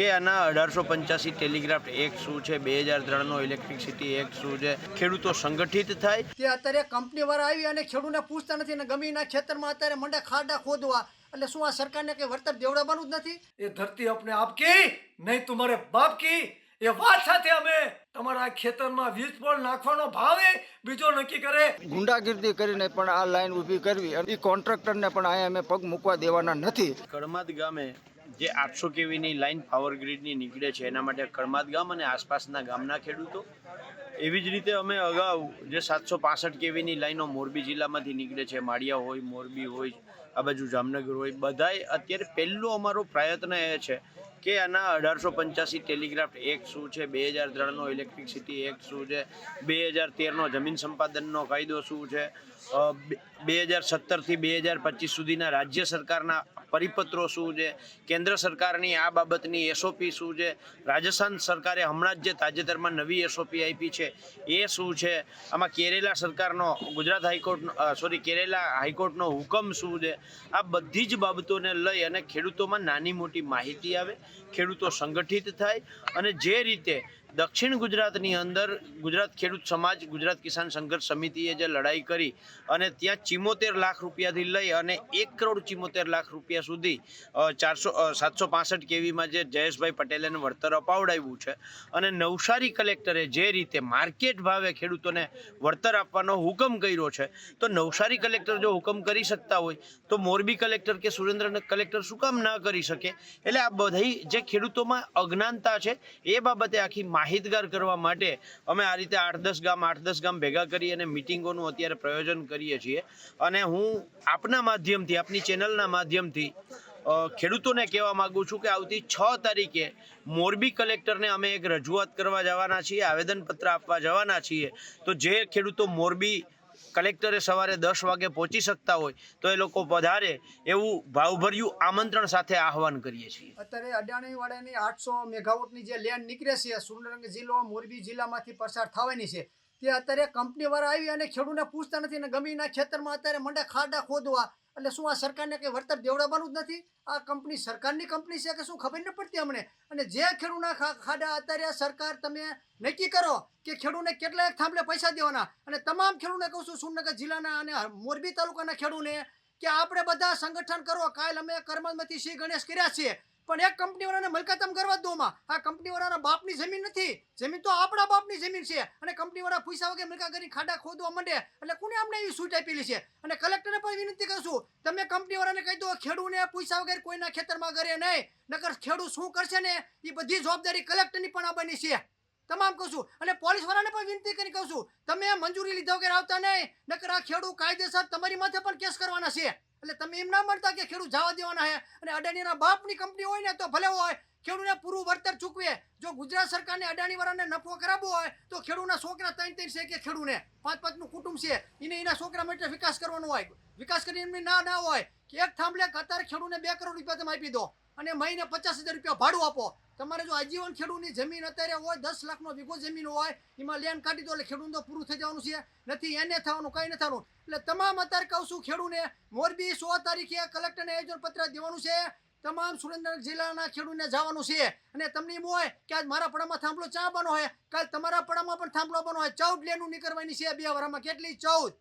કે આના અઢારસો પંચ્યાસી ટેલિગ્રાફ એક્ટ શું છે બે હજાર ત્રણનો ઇલેક્ટ્રિસિટી એક્ટ શું છે ખેડૂતો સંગઠિત થાય. કે અત્યારે કંપની વાળા આવી અને ખેડૂતને પૂછતા નથી અને ગમીના ખેતરમાં અત્યારે મંડે ખાડા ખોદવા. એટલે શું આ સરકારને કઈ વળતર દેવડાવવાનું જ નથી? એ ધરતી આપને આપકી નહીં તમારે બાપ કી એ વાત સાથે અમે તમારા ખેતરમાં વીજ પણ નાખવાનો ભાવે બીજો નક્કી કરે. ગુંડાગીર્દી કરીને પણ આ લાઈન ઊભી કરવી એ કોન્ટ્રાક્ટરને પણ અહીંયા અમે પગ મૂકવા દેવાના નથી. કડમાદ ગામે જે આઠસો કેવીની લાઈન પાવર ગ્રીડની નીકળે છે, એના માટે કળમાદ ગામ અને આસપાસના ગામના ખેડૂતો. એવી જ રીતે અમે અગાઉ જે સાતસો પાસઠ કેવીની લાઈનો મોરબી જિલ્લામાંથી નીકળે છે, માળિયા હોય, મોરબી હોય, આ બાજુ જામનગર હોય બધાય અત્યારે પહેલો અમારો પ્રયત્ન એ છે કે આના અઢારસો પંચ્યાસી ટેલિગ્રાફ્ટ એક શું છે, બે હજાર ત્રણનો ઇલેક્ટ્રિસિટી એક શું છે, બે હજાર તેરનો જમીન સંપાદનનો કાયદો શું છે બે હજાર સત્તરથી બે હજાર પચીસ સુધીના રાજ્ય સરકારના પરિપત્રો શું છે? કેન્દ્ર સરકારની આ બાબતની એસઓપી શું છે? રાજસ્થાન સરકારે હમણાં જ જે તાજેતરમાં નવી એસઓપી આપી છે, એ શું છે? આમાં કેરેલા સરકારનો, Gujarat high court sorry Kerala હાઈકોર્ટનો હુકમ શું છે? આ બધી જ બાબતોને લઈ અને ખેડૂતોમાં નાની મોટી માહિતી આવે, ખેડૂતો સંગઠિત થાય અને જે રીતે દક્ષિણ ગુજરાતની અંદર ગુજરાત ખેડૂત સમાજ, ગુજરાત કિસાન સંઘર્ષ સમિતિએ જે લડાઈ કરી અને ત્યાં ચિમોતેર લાખ રૂપિયાથી લઈ અને એક કરોડ ચિમોતેર લાખ રૂપિયા સુધી ચારસો સાતસો પાસઠ કેવીમાં જે જયેશભાઈ પટેલે વળતર અપાવડાવ્યું છે અને નવસારી કલેક્ટરે જે રીતે માર્કેટ ભાવે ખેડૂતોને વળતર આપવાનો હુકમ કર્યો છે, તો નવસારી કલેક્ટર જો હુકમ કરી શકતા હોય, તો મોરબી કલેક્ટર કે સુરેન્દ્રનગર કલેક્ટર શું કામ ન કરી શકે? એટલે આ બધી જે ખેડૂતોમાં અજ્ઞાનતા છે, એ બાબતે આખી માહિતગાર કરવા માટે અમે આ રીતે આઠ દસ ગામ, આઠ દસ ગામ ભેગા કરી અને મિટિંગોનું અત્યારે પ્રયોજન કરીએ છીએ. અને હું આપના માધ્યમથી, આપની ચેનલના માધ્યમથી ખેડૂતોને કહેવા માગું છું કે આવતી છ તારીખે મોરબી કલેક્ટરને અમે એક રજૂઆત કરવા જવાના છીએ, આવેદનપત્ર આપવા જવાના છીએ. તો જે ખેડૂતો મોરબી કલેક્ટરે સવારે દસ વાગે પહોંચી શકતા હોય તો એ લોકો પધારે એવું ભાવભર્યું આમંત્રણ સાથે આહવાન કરીએ છીએ. અત્યારે અડાણી વાળાની આઠસો મેગાવોટની જે લેન્ડ નીકળે છે, સુરેન્દ્રનગર જિલ્લો મોરબી જિલ્લામાંથી પસાર થવાની છે. તે અત્યારે કંપની વાળા આવી અને ખેડૂતને પૂછતા નથી અને ગમીના ખેતરમાં અત્યારે મંડે ખાડા ખોદવા. એટલે શું આ સરકારને કંઈ વળતર દેવડાવવાનું જ નથી? આ કંપની સરકારની કંપની છે કે શું? ખબર ન પડતી અમને. અને જે ખેડૂતના ખાડા અત્યારે સરકાર તમે નક્કી કરો કે ખેડૂતને કેટલા થાંભલે પૈસા દેવાના. અને તમામ ખેડૂતને કહું છું સુરનગર જિલ્લાના અને મોરબી તાલુકાના ખેડૂતને કે આપણે બધા સંગઠન કરો. કાલ અમે કર્મમાંથી શ્રી ગણેશ કર્યા છીએ. પણ એક કંપની વાળાને મલકાતમ કરવા દો માં આ કંપની વાળાના બાપની જમીન નથી. જમીન તો આપણા બાપની જમીન છે. અને કંપની વાળા પૈસા વગર મલકા કરી ખાડા ખોદવા માંડે. એટલે કોને અમને એવી છૂટ આપેલી છે? અને કલેક્ટરને પણ વિનંતી કરશું તમે કંપની વાળાને કહી દો, ખેડૂને પૈસા વગર કોઈના ખેતરમાં કરે નહીં. નકર ખેડૂત શું કરશે ને? એ બધી જવાબદારી કલેક્ટરની પણ આવવાની છે. તમામ કહું અને પોલીસ વાળાને પણ વિનંતી કરી કહું તમે મંજૂરી લીધા વગર આવતા નહીં. નકર આ ખેડૂત કાયદેસર તમારી માથે પણ કેસ કરવાના છે. એટલે તમે એમ ના મળતા કે ખેડૂત જવા દેવાના છે અને અડાણીના બાપની કંપની હોય ને તો ભલે હોય, ખેડૂતને પૂરું વળતર ચૂકવે. જો ગુજરાત સરકારને અડાણીવાળાને નફો કરાવવો હોય, તો ખેડૂતના છોકરા ત્રણ ત્રણ છે કે ખેડૂને પાંચ પાંચનું કુટુંબ છે, એને એના છોકરા માટે વિકાસ કરવાનો હોય. વિકાસ કરીને એમની ના ના હોય. કે એક થાંભલે અત્યારે ખેડૂતને બે કરોડ રૂપિયા તમે આપી દો અને મહિને પચાસ હજાર રૂપિયા ભાડું આપો. તમારે જો આજીવન ખેડૂતની જમીન અત્યારે હોય, દસ લાખનો વીઘો જમીન હોય, એમાં લેન કાઢી દો એટલે ખેડૂત તો પૂરું થઈ જવાનું છે. નથી એને થવાનું, કંઈ નથી થવાનું. એટલે તમામ અત્યારે કહું છું ખેડૂને મોરબી સો તારીખે કલેક્ટરને આયોજન પત્ર દેવાનું છે. તમામ સુરેન્દ્રનગર જિલ્લાના ખેડૂતને જવાનું છે. અને તમને એમ હોય કે આજ મારા પડામાં થાંભલો ચા બનો હોય કાલ તમારા પડામાં પણ થાંભલો બનો હોય ચૌદ લેનું નીકળવાની છે બે વરામાં. કેટલી? ચૌદ.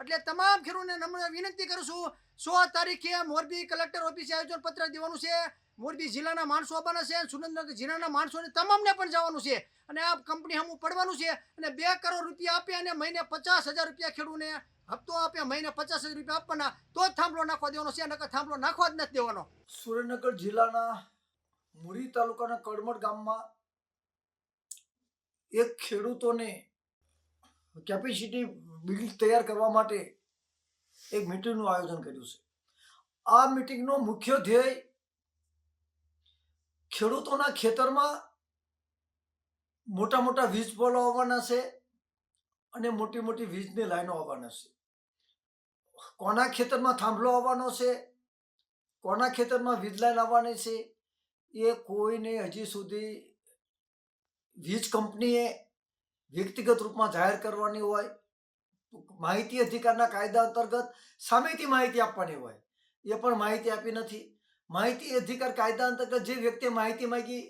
એટલે તમામ ખેડૂતને નમ્ર વિનંતી કરું છું. સો તારીખે મોરબી કલેક્ટર ઓફિસે આયોજન પત્ર દેવાનું છે. મોરબી જિલ્લાના માણસો આવવાના છે, સુરેન્દ્રનગર જિલ્લાના માણસોને તમામને પણ જવાનું છે. અને આ કંપની હમું પડવાનું છે અને બે કરોડ રૂપિયા આપે અને મહિને પચાસ હજાર રૂપિયા ખેડૂને હપ્તો આપે, મહિને પચાસ હજાર રૂપિયા આપવાના, તો જ થાંભલો નાખવા દેવાનો છે, નકર થાંભલો નાખવા જ નથી દેવાનો. સુરેન્દ્રનગર જિલ્લાના મુરી તાલુકાના કડમડ ગામમાં એક ખેડૂતોને કેપેસિટી બિલ્ડ તૈયાર કરવા માટે એક મિટિંગનું આયોજન કર્યું છે. આ મિટિંગનો મુખ્ય ધ્યેય ખેડૂતોના ખેતરમાં મોટા મોટા વીજ પોલો આવવાના છે અને મોટી મોટી વીજની લાઈનો આવવાના છે. કોના ખેતરમાં થાંભલો આવવાનો છે? કોના ખેતરમાં વીજ લાઈન આવવાની છે? એ કોઈને હજી સુધી વીજ કંપનીએ વ્યક્તિગત રૂપમાં જાહેર કરવાની હોય, માહિતી અધિકારના કાયદા અંતર્ગત સામેથી માહિતી આપવાની હોય, એ પણ માહિતી આપી નથી. માહિતી અધિકાર કાયદા અંતર્ગત જે વ્યક્તિએ માહિતી માંગી,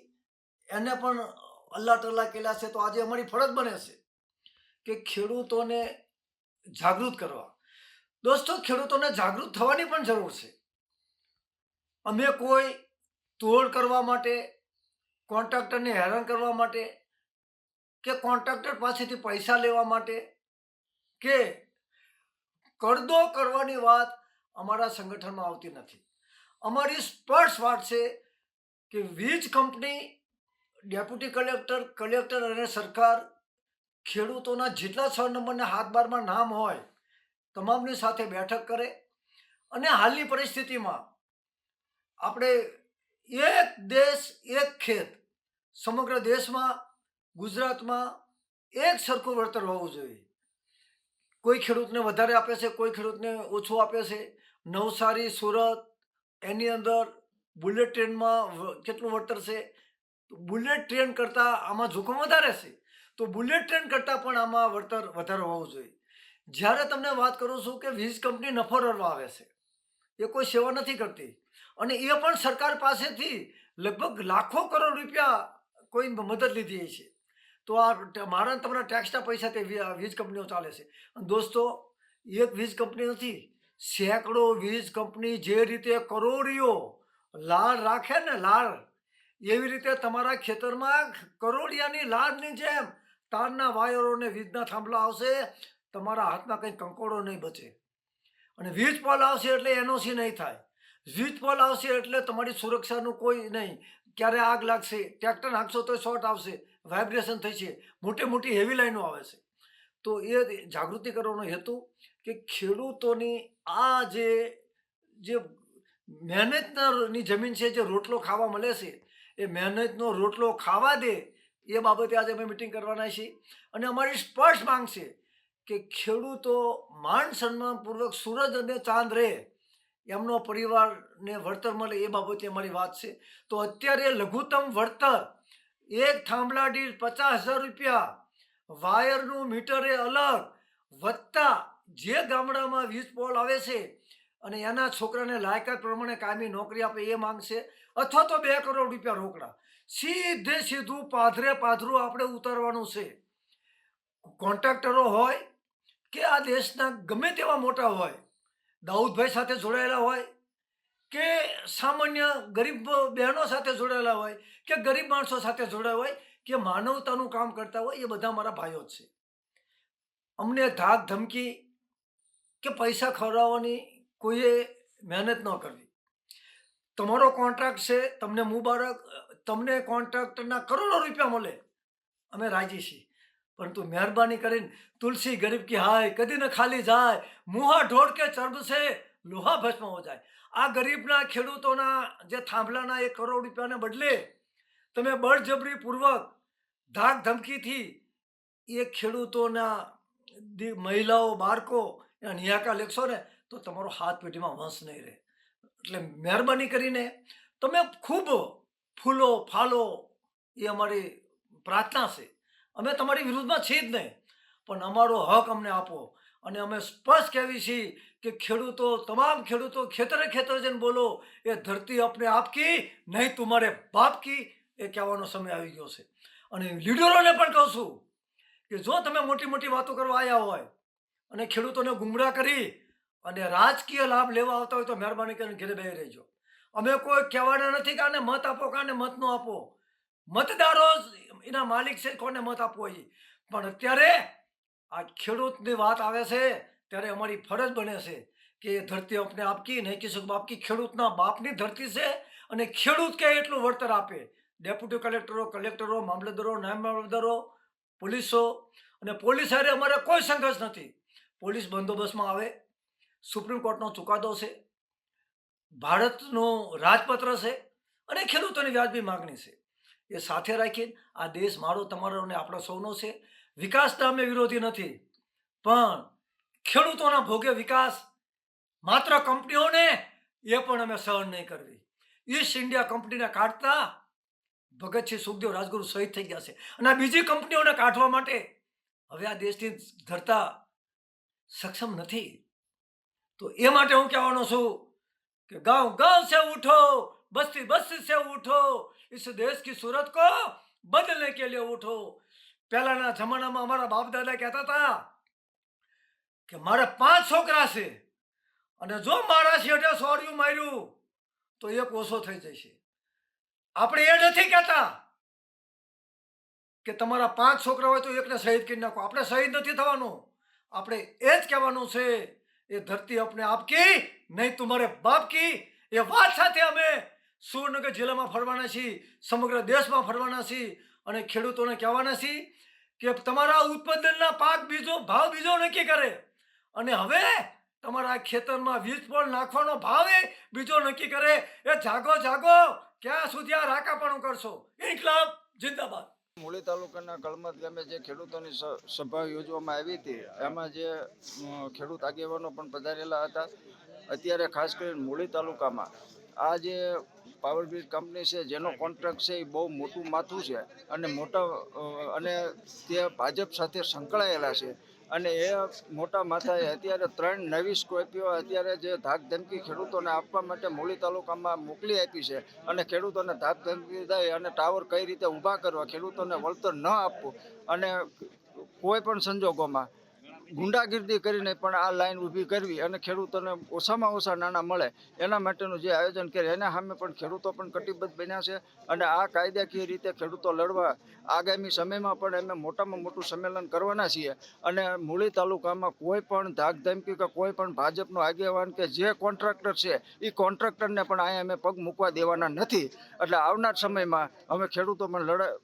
એને પણ અલ્લા ટલ્લા કેલા છે, તો આજે અમારી ફરજ બને છે કે ખેડૂતોને જાગૃત કરવા. દોસ્તો, ખેડૂતોને જાગૃત થવાની પણ જરૂર છે. અમે કોઈ તોડ કરવા માટે, કોન્ટ્રાક્ટરને હેરાન કરવા માટે કે કોન્ટ્રાક્ટર પાસેથી પૈસા લેવા માટે કે કરદો કરવાની વાત અમારા સંગઠનમાં આવતી નથી. અમારી સ્પષ્ટ વાત છે કે વીજ કંપની, ડેપ્યુટી કલેક્ટર કલેક્ટર અને સરકાર ખેડૂતોના જેટલા છ નંબરના હાથ બારમાં નામ હોય, તમામની સાથે બેઠક કરે અને હાલની પરિસ્થિતિમાં આપણે એક દેશ, એક ખેત, સમગ્ર દેશમાં, ગુજરાતમાં એક સરખું વળતર હોવું જોઈએ. કોઈ ખેડૂતને વધારે આપે છે, કોઈ ખેડૂતને ઓછું આપે છે. નવસારી, સુરત એની અંદર બુલેટ ટ્રેનમાં કેટલું વળતર છે? બુલેટ ટ્રેન કરતાં આમાં જોખમ વધારે છે. તો બુલેટ ટ્રેન કરતાં પણ આમાં વળતર વધારે હોવું જોઈએ. જ્યારે તમને વાત કરું છું કે વીજ કંપની નફો રળવા આવે છે, એ કોઈ સેવા નથી કરતી. અને એ પણ સરકાર પાસેથી લગભગ લાખો કરોડ રૂપિયા કોઈ મદદ લીધી છે. તો આ મારા તમારા ટેક્સના પૈસા તે વીજ કંપનીઓ ચાલે છે. દોસ્તો, એક વીજ કંપની નથી સેંકડો વીજ કંપની જે રીતે કરોડીઓ લાળ રાખે ને લાળ, એવી રીતે તમારા ખેતરમાં કરોડિયાની લાળની જેમ તારના વાયરોને વીજના થાંભલા આવશે, તમારા હાથમાં કંઈ કંકોડો નહીં બચે. અને વીજ પોલ આવશે એટલે એનઓસી નહીં થાય. વીજ પોલ આવશે એટલે તમારી સુરક્ષાનું કોઈ નહીં. ક્યારે આગ લાગશે? ટ્રેક્ટર નાખશો તો શોર્ટ આવશે. વાઇબ્રેશન થશે. મોટી મોટી હેવી લાઈનો આવે છે. તો એ જાગૃતિ કરવાનો હેતુ કે ખેડૂતોની આ જે જે મહેનતની જમીન છે, જે રોટલો ખાવા મળે છે, એ મહેનતનો રોટલો ખાવા દે, એ બાબતે આજે અમે મિટિંગ કરવાના છીએ. અને અમારી સ્પષ્ટ માંગ છે કે ખેડૂતો માન સન્માનપૂર્વક સૂરજ અને ચાંદ રહે, એમનો પરિવારને વળતર મળે, એ બાબતે અમારી વાત છે. તો અત્યારે લઘુત્તમ વળતર એક થાંભલા દીઠ પચાસ હજાર રૂપિયા, વાયરનું મીટરે અલગ વત્તા જે ગામડામાં વીજ પોલ આવે છે અને એના છોકરાને લાયકાત પ્રમાણે કાયમી નોકરી આપે એ માંગશે, અથવા તો બે કરોડ રૂપિયા રોકડા. સીધે સીધું પાધરે પાધરું આપણે ઉતારવાનું છે. કોન્ટ્રાક્ટરો હોય કે આ દેશના ગમે તેવા મોટા હોય, દાઉદભાઈ સાથે જોડાયેલા હોય, કે સામાન્ય ગરીબ બહેનો સાથે જોડાયેલા હોય, કે ગરીબ માણસો સાથે જોડાયા હોય, કે માનવતાનું કામ કરતા હોય, એ બધા મારા ભાઈઓ છે. અમને ધાક ધમકી કે પૈસા ખવડાવવાની કોઈએ મહેનત ન કરવી. તમારો કોન્ટ્રાક્ટ છે, તમને મુબારક, તમને કોન્ટ્રાક્ટના કરોડો રૂપિયા મળે. અમે રાજી છીએ. પરંતુ મહેરબાની કરીને તુલસી ગરીબ કી હાય, કદી ન ખાલી જાય, મુહા ઢોળ કે ચરબ છે લોહા ભસ્મ હો જાય. આ ગરીબના ખેડૂતોના જે થાંભલાના એક કરોડ રૂપિયાને બદલે તમે બળજબરીપૂર્વક ધાક ધમકીથી એ ખેડૂતોના મહિલાઓ, બાળકો નિહાકા લેખશો ને, તો તમારો હાથ પેટીમાં વંશ નહીં રહે. એટલે મહેરબાની કરીને તમે ખૂબ ફૂલો, ફાલો, એ અમારી પ્રાર્થના છે. અમે તમારી વિરુદ્ધમાં છીએ જ નહીં, પણ અમારો હક અમને આપો. અને અમે સ્પષ્ટ કહેવી છીએ કે ખેડૂતો, તમામ ખેડૂતો ખેતરે ખેતર જઈને બોલો, એ ધરતી આપણે આપકી, નહીં તમારે બાપ કી એ કહેવાનો સમય આવી ગયો છે. અને લીડરોને પણ કહું છું કે જો તમે મોટી મોટી વાતો કરવા આવ્યા હોય અને ખેડૂતોને ગુમરાહ કરી અને રાજકીય લાભ લેવા આવતા હોય તો મહેરબાની કરીને ઘેરે બેહી રહેજો. અમે કોઈ કહેવાના નથી કે આને મત આપો કાને મત ન આપો. મતદારો એના માલિક છે, કોને મત આપવો એ. પણ અત્યારે આ ખેડૂતની વાત આવે છે, ત્યારે અમારી ફરજ બને છે કે એ ધરતી આપણે આપકી, નહીં કિસુક બાપકી ખેડૂતના બાપની ધરતી છે અને ખેડૂત કે એટલું વળતર આપે. ડેપ્યુટી કલેક્ટરો કલેક્ટરો, મામલતદારો, નાયબ મામલતદારો, પોલીસો અને પોલીસ હારે અમારે કોઈ સંઘર્ષ નથી. પોલીસ બંદોબસ્તમાં આવે, સુપ્રીમ કોર્ટનો ચુકાદો છે, ભારતનો રાજપત્ર છે અને ખેડૂતોની વ્યાજબી માગણી છે. એ સાથે રાખીને આ દેશ મારો, તમારો અને આપણો સૌનો છે. વિકાસના અમે વિરોધી નથી, પણ ખેડૂતોના ભોગે વિકાસ માત્ર કંપનીઓને, એ પણ અમે સહન નહીં કરવી. ઈસ્ટ ઇન્ડિયા કંપનીને કાઢતા ભગતસિંહ સુખદેવ રાજગુરુ શહીદ થઈ ગયા છે. અને આ બીજી કંપનીઓને કાઢવા માટે હવે આ દેશની ધરતા સક્ષમ નથી તો એ માટે હું કહેવાનો છું કે ગાંવ ગાંવ સે ઉઠો બસ્તી બસ્તી સે ઉઠો इस देश की सूरत को बदलने के लिए उठो પહેલાના જમાનામાં અમારા બાપ દાદા કહેતા હતા કે મારે પાંચ છોકરા છે અને જો મારા શેઠે સોર્યું માર્યું તો એક ઓછો થઈ જશે આપણે એ નથી કહેતા કે તમારા પાંચ છોકરા હોય તો એકને શહીદ કરી નાખો આપણે શહીદ નથી થવાનું આપણે એ જ કહેવાનું છે, એ ધરતી આપણે આપકી, નહીં તમારે બાપ કી એ વાત સાથે અમે સુરનગર જિલ્લામાં ફરવાના છીએ, સમગ્ર દેશમાં ફરવાના છીએ અને ખેડૂતોને કહેવાના છીએ કે તમારા ઉત્પાદનના પાક બીજો, ભાવ બીજો નક્કી કરે. અને હવે તમારા ખેતરમાં વીજ પણ નાખવાનો ભાવ એ બીજો નક્કી કરે. એ જાગો જાગો, ક્યાં સુધી આ રાકાપણું કરશો? ઇન્કલાબ, જિંદાબાદ. મૂળી તાલુકાના કળમત ગામે જે ખેડૂતોની સભા યોજવામાં આવી હતી, એમાં જે ખેડૂત આગેવાનો પણ પધારેલા હતા. અત્યારે ખાસ કરીને મૂળી તાલુકામાં આ જે પાવર ગ્રીડ કંપની છે, જેનો કોન્ટ્રાક્ટ છે, એ બહુ મોટું માથું છે અને મોટા અને તે ભાજપ સાથે સંકળાયેલા છે. અને એ મોટા માથાએ અત્યારે ત્રણ નવી સ્કોર્પિયો અત્યારે જે ધાક ધમકી ખેડૂતોને આપવા માટે મૂળી તાલુકામાં મોકલી આપી છે અને ખેડૂતોને ધાક ધમકી દઈ અને ટાવર કઈ રીતે ઊભા કરવા ખેડૂતોને વળતર ન આપવું અને કોઈ પણ સંજોગોમાં ગુંડાગીર્દી કરીને પણ આ લાઈન ઊભી કરવી અને ખેડૂતોને ઓછામાં ઓછા નાણાં મળે એના માટેનું જે આયોજન કરે, એના સામે પણ ખેડૂતો પણ કટિબદ્ધ બન્યા છે અને આ કાયદાકીય રીતે ખેડૂતો લડવા આગામી સમયમાં પણ અમે મોટામાં મોટું સંમેલન કરવાના છીએ અને મૂળી તાલુકામાં કોઈ પણ ધાકધમકી કે કોઈ પણ ભાજપનો આગેવાન કે જે કોન્ટ્રાક્ટર છે એ કોન્ટ્રાક્ટરને પણ અહીંયા અમે પગ મૂકવા દેવાના નથી. એટલે આવનાર સમયમાં અમે ખેડૂતો પણ લડાઈ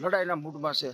લડાઈના મૂડમાં છે.